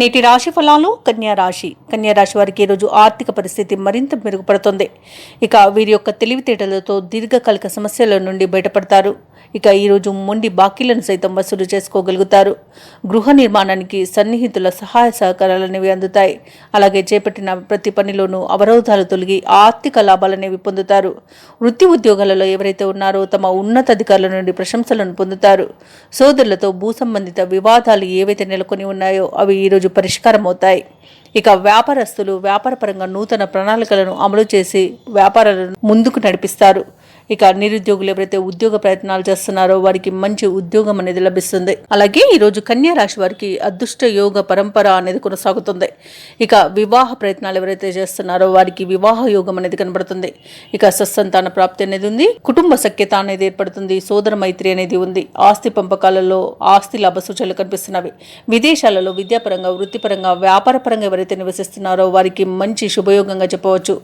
నేటి రాశి ఫలాలు కన్యా రాశి. కన్యా రాశి వారికి ఈరోజు ఆర్థిక పరిస్థితి మరింత మెరుగుపడుతుంది. ఇక వీరి యొక్క తెలివితేటలతో దీర్ఘకాలిక సమస్యల నుండి బయటపడతారు. ఇక ఈరోజు మొండి బాకీలను సైతం వసూలు చేసుకోగలుగుతారు. గృహ నిర్మాణానికి సన్నిహితుల సహాయ సహకారాలనేవి అందుతాయి. అలాగే చేపట్టిన ప్రతి పనిలోనూ అవరోధాలు తొలగి ఆర్థిక లాభాలనేవి పొందుతారు. వృత్తి ఉద్యోగాలలో ఎవరైతే ఉన్నారో తమ ఉన్నతాధికారుల నుండి ప్రశంసలను పొందుతారు. సోదరులతో భూ సంబంధిత వివాదాలు ఏవైతే నెలకొని ఉన్నాయో అవి ఈరోజు పరిష్కారం అవుతాయి ఇక వ్యాపారస్తులు వ్యాపారపరంగా నూతన ప్రణాళికలను అమలు చేసి వ్యాపారాలను ముందుకు నడిపిస్తారు. ఇక నిరుద్యోగులు ఎవరైతే ఉద్యోగ ప్రయత్నాలు చేస్తున్నారో వారికి మంచి ఉద్యోగం అనేది లభిస్తుంది. అలాగే ఈ రోజు కన్యా రాశి వారికి అదృష్ట యోగ పరంపర అనేది కొనసాగుతుంది. ఇక వివాహ ప్రయత్నాలు ఎవరైతే చేస్తున్నారో వారికి వివాహ యోగం అనేది కనబడుతుంది. ఇక సత్సంతాన ప్రాప్తి అనేది ఉంది. కుటుంబ సఖ్యత అనేది ఏర్పడుతుంది. సోదర మైత్రి అనేది ఉంది. ఆస్తి పంపకాలలో ఆస్తి లాభ సూచనలు కనిపిస్తున్నవి. విదేశాలలో విద్యాపరంగా వృత్తిపరంగా వ్యాపారపరంగా ఎవరైతే నివసిస్తున్నారో వారికి మంచి శుభయోగంగా చెప్పవచ్చు.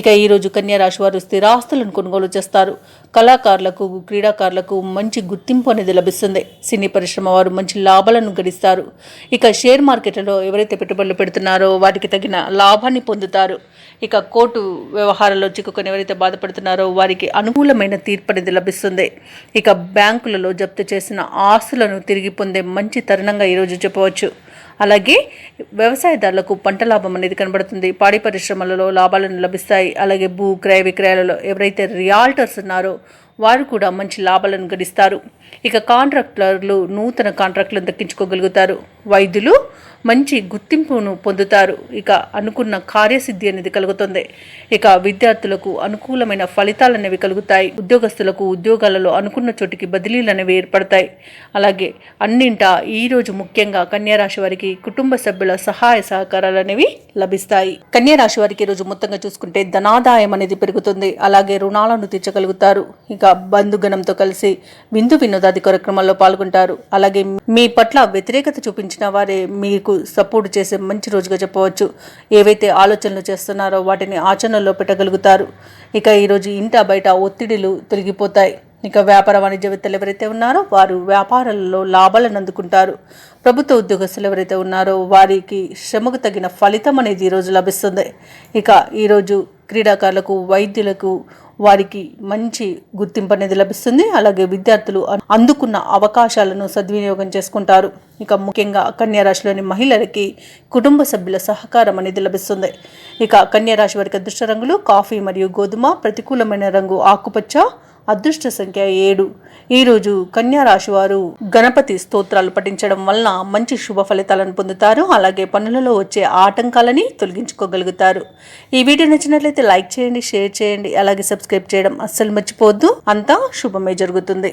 ఇక ఈ రోజు కన్యా రాశి వారు స్థిరాస్తులను కొనుగోలు చేస్తారు. కళాకారులకు క్రీడాకారులకు మంచి గుర్తింపు అనేది లభిస్తుంది. సినీ పరిశ్రమ వారు మంచి లాభాలను గడిస్తారు. ఇక షేర్ మార్కెట్లో ఎవరైతే పెట్టుబడులు పెడుతున్నారో వాటికి తగిన లాభాన్ని పొందుతారు. ఇక కోర్టు వ్యవహారాల్లో చిక్కుకొని ఎవరైతే బాధపడుతున్నారో వారికి అనుకూలమైన తీర్పు అనేది లభిస్తుంది. ఇక బ్యాంకులలో జప్తు చేసిన ఆస్తులను తిరిగి పొందే మంచి తరుణంగా ఈరోజు చెప్పవచ్చు. అలాగే వ్యవసాయదారులకు పంట లాభం అనేది కనబడుతుంది. పాడి పరిశ్రమలలో లాభాలను లభిస్తాయి. అలాగే భూ క్రయ విక్రయాలలో ఎవరైతే రియాల్టర్స్ ఉన్నారో వారు కూడా మంచి లాభాలను గడిస్తారు. ఇక కాంట్రాక్టర్లు నూతన కాంట్రాక్టులను దక్కించుకోగలుగుతారు. వైద్యులు మంచి గుర్తింపును పొందుతారు. ఇక అనుకున్న కార్యసిద్ధి అనేది కలుగుతుంది. ఇక విద్యార్థులకు అనుకూలమైన ఫలితాలు అనేవి కలుగుతాయి. ఉద్యోగస్తులకు ఉద్యోగాలలో అనుకున్న చోటికి బదిలీలు అనేవి ఏర్పడతాయి. అలాగే అన్నింటా ఈ రోజు ముఖ్యంగా కన్యారాశి వారికి కుటుంబ సభ్యుల సహాయ సహకారాలు అనేవి లభిస్తాయి. కన్యారాశి వారికి ఈరోజు రోజు మొత్తంగా చూసుకుంటే ధనాదాయం అనేది పెరుగుతుంది. అలాగే రుణాలను తీర్చగలుగుతారు. ఇక బంధుగణంతో కలిసి విందు వినోదాది కార్యక్రమాల్లో పాల్గొంటారు. అలాగే మీ పట్ల వ్యతిరేకత చూపించిన వారే మీకు సపోర్ట్ చేసే మంచి రోజుగా చెప్పవచ్చు. ఏవైతే ఆలోచనలు చేస్తున్నారో వాటిని ఆచరణలో పెట్టగలుగుతారు. ఇక ఈరోజు ఇంట బయట ఒత్తిడిలు తొలగిపోతాయి. ఇక వ్యాపార వాణిజ్యవేత్తలు ఎవరైతే ఉన్నారో వారు వ్యాపారాలలో లాభాలను అందుకుంటారు. ప్రభుత్వ ఉద్యోగస్తులు ఎవరైతే ఉన్నారో వారికి శ్రమకు తగిన ఫలితం అనేది ఈరోజు లభిస్తుంది. ఇక ఈరోజు క్రీడాకారులకు వైద్యులకు వారికి మంచి గుర్తింపు అనేది లభిస్తుంది. అలాగే విద్యార్థులు అందుకున్న అవకాశాలను సద్వినియోగం చేసుకుంటారు. ఇక ముఖ్యంగా కన్యా రాశిలోని మహిళలకి కుటుంబ సభ్యుల సహకారం అనేది లభిస్తుంది. ఇక కన్యా రాశి వారికి అదృష్ట రంగులు కాఫీ మరియు గోధుమ ప్రతికూలమైన రంగు ఆకుపచ్చ అదృష్ట సంఖ్య ఏడు. ఈరోజు కన్యా రాశి వారు గణపతి స్తోత్రాలు పఠించడం వలన మంచి శుభ ఫలితాలను పొందుతారు. అలాగే పనులలో వచ్చే ఆటంకాలని తొలగించుకోగలుగుతారు. ఈ వీడియో నచ్చినట్లయితే లైక్ చేయండి షేర్ చేయండి అలాగే సబ్స్క్రైబ్ చేయడం అస్సలు మర్చిపోవద్దు. అంతా శుభమే జరుగుతుంది.